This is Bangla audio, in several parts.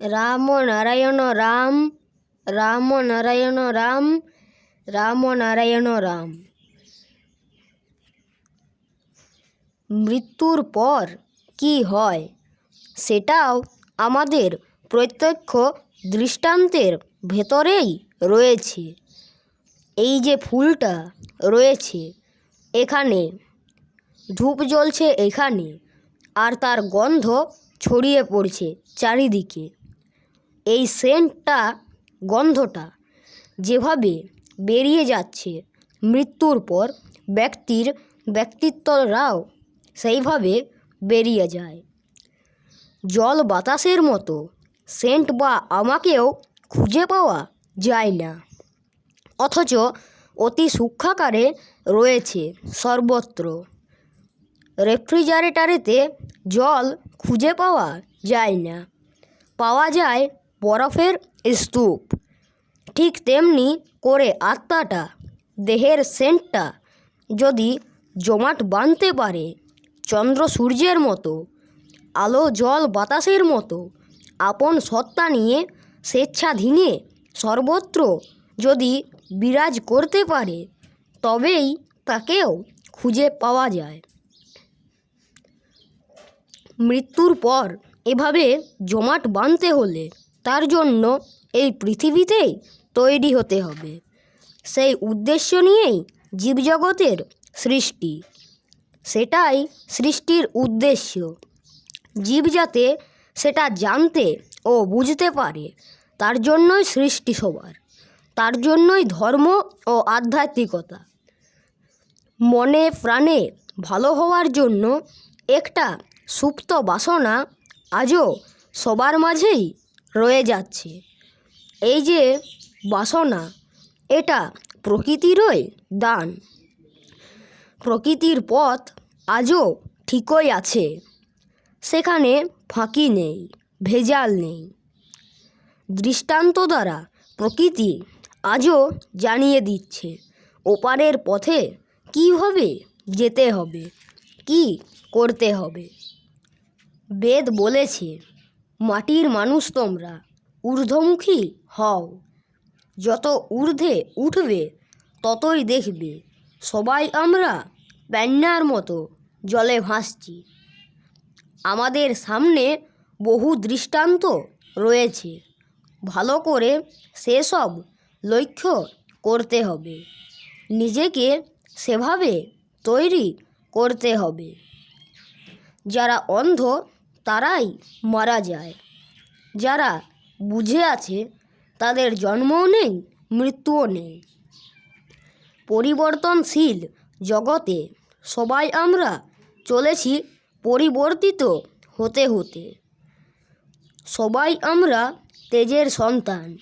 রাম নারায়ণ রাম রাম নারায়ণ রাম রাম নারায়ণ রাম। মৃত্যুর পর কি হয় সেটাও আমাদের প্রত্যক্ষ দৃষ্টান্তের ভেতরেই রয়েছে। এই যে ফুলটা রয়েছে এখানে, ধূপ জ্বলছে এখানে, আর তার গন্ধ ছড়িয়ে পড়ছে চারিদিকে। এই সেন্টটা, গন্ধটা যেভাবে বেরিয়ে যাচ্ছে মৃত্যুর পর ব্যক্তির ব্যক্তিত্বরাও সেইভাবে বেরিয়ে যায়। জল বাতাসের মতো সেন্ট বা আমাকেও খুঁজে পাওয়া যায় না। অথচ অতি সূক্ষ্মাকারে রয়েছে সর্বত্র। রেফ্রিজারেটরেতে জল খুঁজে পাওয়া যায় না। পাওয়া যায় বরফের স্তূপ। ঠিক তেমনি করে আত্মাটা, দেহের সেন্টটা যদি জমাট বাঁধতে পারে, চন্দ্র সূর্যের মতো, আলো জল বাতাসের মতো, আপন সত্তা নিয়ে স্বেচ্ছাধীনে সর্বত্র যদি বিরাজ করতে পারে, তবেই তাকেও খুঁজে পাওয়া যায়। মৃত্যুর পর এভাবে জমাট বাঁধতে হলে তার জন্য এই পৃথিবীতেই তৈরি হতে হবে। সেই উদ্দেশ্য নিয়েই জীবজগতের সৃষ্টি। সেটাই সৃষ্টির উদ্দেশ্য। জীব যাতে সেটা জানতে ও বুঝতে পারে, তার জন্যই সৃষ্টি সবার, তার জন্যই ধর্ম ও আধ্যাত্মিকতা। মনে প্রাণে ভালো হওয়ার জন্য একটা সুপ্ত বাসনা আজও সবার মাঝেই রয়ে যাচ্ছে। এই যে বাসনা, এটা প্রকৃতিরই দান। প্রকৃতির পথ আজও ঠিকই আছে। সেখানে ফাঁকি নেই, ভেজাল নেই। দৃষ্টান্ত দ্বারা প্রকৃতি আজও জানিয়ে দিচ্ছে, ওপারের পথে কীভাবে যেতে হবে, কি করতে হবে। বেদ বলেছে মাটির মানুষ তোমরা, ঊর্ধ্বমুখী হও। যত ঊর্ধ্বে উঠবে, ততই দেখবে, সবাই আমরা প্যান্নার মতো জলে ভাসছি। আমাদের সামনে বহু দৃষ্টান্ত রয়েছে, ভালো করে সেসব লক্ষ্য করতে হবে। নিজেকে সেভাবে তৈরি করতে হবে। যারা অন্ধ তারাই মারা যায়। যারা বুঝে আছে তাদের জন্মও নেই, মৃত্যুও নেই। পরিবর্তনশীল জগতে সবাই আমরা চলেছি পরিবর্তিত হতে হতে। সবাই আমরা তেজের সন্তান,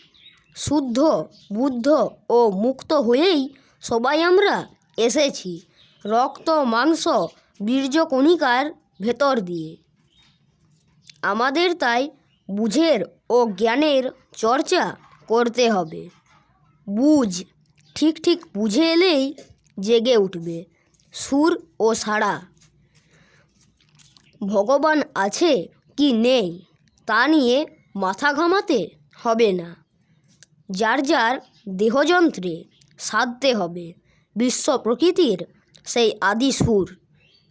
শুদ্ধ, বুদ্ধ ও মুক্ত হয়েই সবাই আমরা এসেছি রক্ত, মাংস বীর্যকণিকার ভেতর দিয়ে। আমাদের তাই বুঝের ও জ্ঞানের চর্চা করতে হবে। বুঝ ঠিক ঠিক বুঝে এলেই জেগে উঠবে, সুর ও সাড়া। ভগবান আছে কি নেই তা নিয়ে মাথা ঘামাতে হবে না। যার যার দেহযন্ত্রে সাধতে হবে, বিশ্ব প্রকৃতির সেই আদি সুর,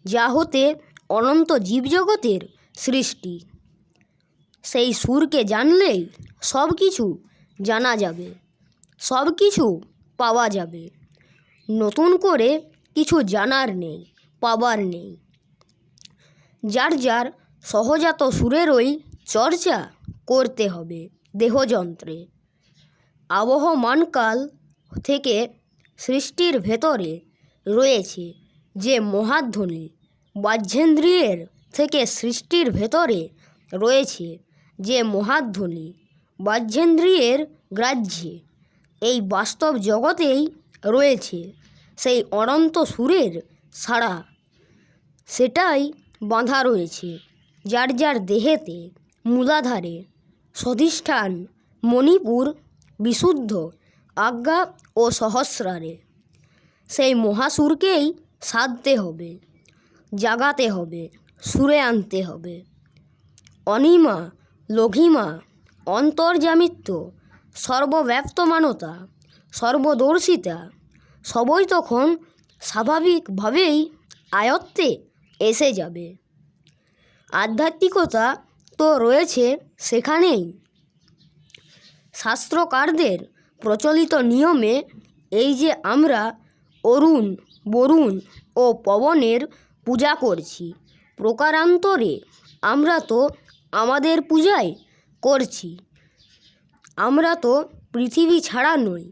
যা হতে অনন্ত জীবজগতের সৃষ্টি। সেই সুরকে জানলেই সব কিছু জানা যাবে, সব কিছু পাওয়া যাবে। নতুন করে কিছু জানার নেই পাবার নেই। যার যার সহজাত সুরেরই চর্চা করতে হবে দেহযন্ত্রে। আবহমানকাল থেকে সৃষ্টির ভেতরে রয়েছে যে মহাধ্বনি, বাহ্যেন্দ্রিয়ের থেকে সৃষ্টির ভেতরে রয়েছে যে মহাধ্বনি বাহ্যেন্দ্রিয়ের গ্রাহ্যে এই বাস্তব জগতেই রয়েছে সেই অনন্ত সুরের সাড়া। সেটাই বাঁধা রয়েছে যার যার দেহেতে মূলাধারে। সধিষ্ঠান মণিপুর বিশুদ্ধ আজ্ঞা ও সহস্রারে। সেই মহাসুরকেই সাধতে হবে, জাগাতে হবে, সুরে আনতে হবে। অনিমা লঘিমা অন্তর্জামিত্ব সর্বব্যাপ্তমানতা, সর্বদর্শিতা, সবই তখন স্বাভাবিকভাবেই আয়ত্তে এসে যাবে। আধ্যাত্মিকতা তো রয়েছে সেখানেই। শাস্ত্রকারদের প্রচলিত নিয়মে এই যে আমরা অরুণ, বরুণ ও পবনের পূজা করছি, প্রকারান্তরে আমরা তো আমাদের পূজাই করছি। আমরা তো পৃথিবী ছাড়া নই,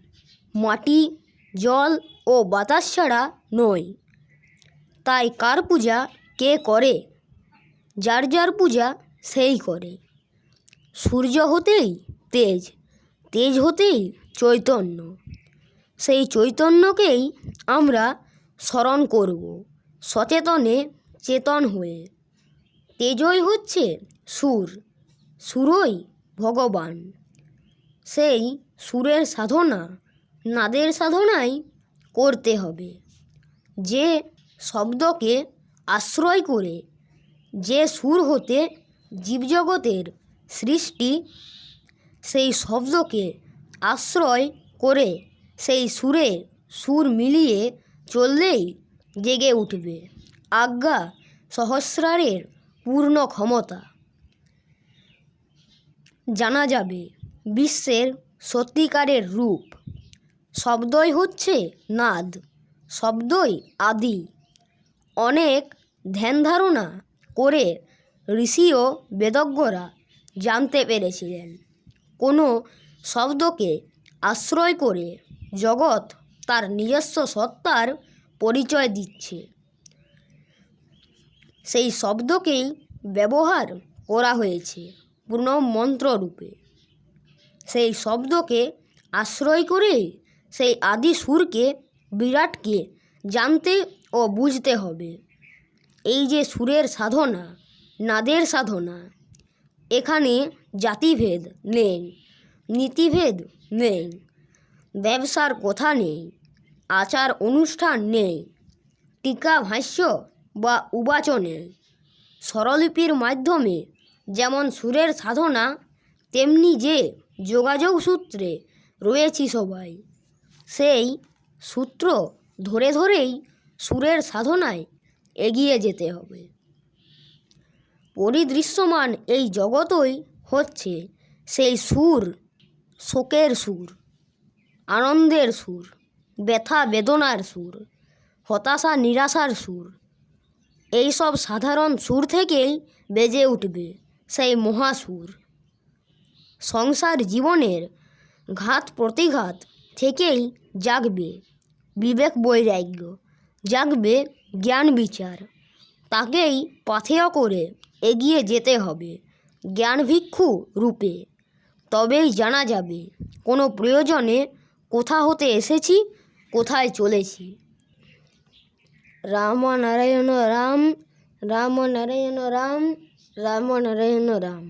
মাটি, জল ও বাতাস ছাড়া নই। তাই কার পূজা কে করে? যার যার পূজা সেই করে। সূর্য হতেই তেজ তেজ হতেই চৈতন্য। সেই চৈতন্যকেই আমরা স্মরণ করব, সচেতনে চেতন হয়ে। তেজই হচ্ছে সুর। সুরই ভগবান। সেই সুরের সাধনা নাদের সাধনাই করতে হবে। যে শব্দকে আশ্রয় করে, যে সুর হতে জীবজগতের সৃষ্টি, সেই শব্দকে আশ্রয় করে, সেই সুরে সুর মিলিয়ে চললেই জেগে উঠবে। আজ্ঞা সহস্রারের পূর্ণ ক্ষমতা। জানা যাবে, বিশ্বের সত্যিকারের রূপ। শব্দই হচ্ছে নাদ, শব্দই আদি। অনেক ধ্যান ধারণা করে ঋষি ও বেদজ্ঞরা জানতে পেরেছিলেন। কোনো শব্দকে আশ্রয় করে জগৎ তার নিজস্ব সত্তার পরিচয় দিচ্ছে। সেই শব্দকেই ব্যবহার করা হয়েছে। প্রণব মন্ত্র রূপে সেই শব্দকে আশ্রয় করে সেই আদি সুরকে, বিরাটকে জানতে ও বুঝতে হবে। এই যে সুরের সাধনা, নাদের সাধনা, এখানে জাতিভেদ নেই, নীতিভেদ নেই, ব্যবসার কথা নেই, আচার অনুষ্ঠান নেই, টিকা ভাষ্য বা উবাচনে, স্বরলিপির মাধ্যমে যেমন সুরের সাধনা, তেমনি যে যোগাযোগ সূত্রে রয়েছি সবাই। সেই সূত্র ধরে ধরেই সুরের সাধনায় এগিয়ে যেতে হবে। পরিদৃশ্যমান এই জগতই হচ্ছে সেই সুর, শোকের সুর, আনন্দের সুর, ব্যথা বেদনার সুর, হতাশা নিরাশার সুর। এইসব সাধারণ সুর থেকেই বেজে উঠবে। সেই মহাসুর। সংসার জীবনের ঘাত প্রতিঘাত থেকেই জাগবে বিবেক বৈরাগ্য, জাগবে জ্ঞান বিচার। তাকেই পাথেয় করে এগিয়ে যেতে হবে জ্ঞান ভিক্ষু রূপে। তবেই জানা যাবে কোনো প্রয়োজনে কোথা হতে এসেছি, কোথায় চলেছি। রাম নারায়ণ রাম রাম নারায়ণ রাম। রাম নারায়ণ রাম